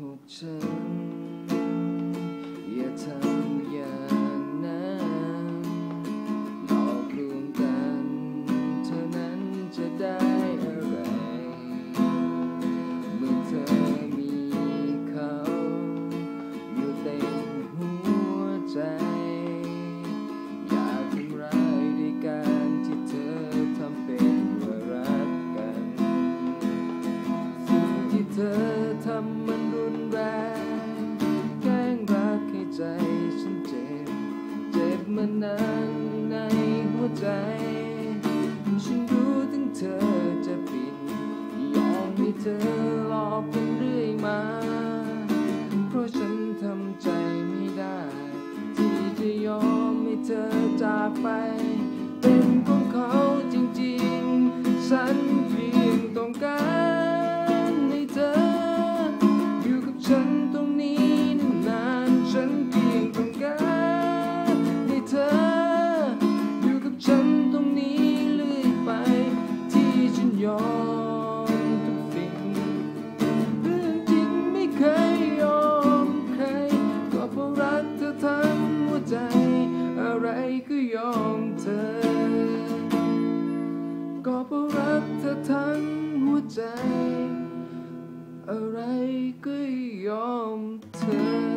หกฉันานานในหัวใจ ฉันรู้ถึงเธอจะปิดยอมให้เธอหลอกกันเรื่อยมา เพราะฉันทำใจไม่ได้ ที่จะยอมให้เธอจากไป อะไรก็ยอมเธอ ก็เพราะรักเธอทั้งหัวใจ อะไรก็ยอมเธอ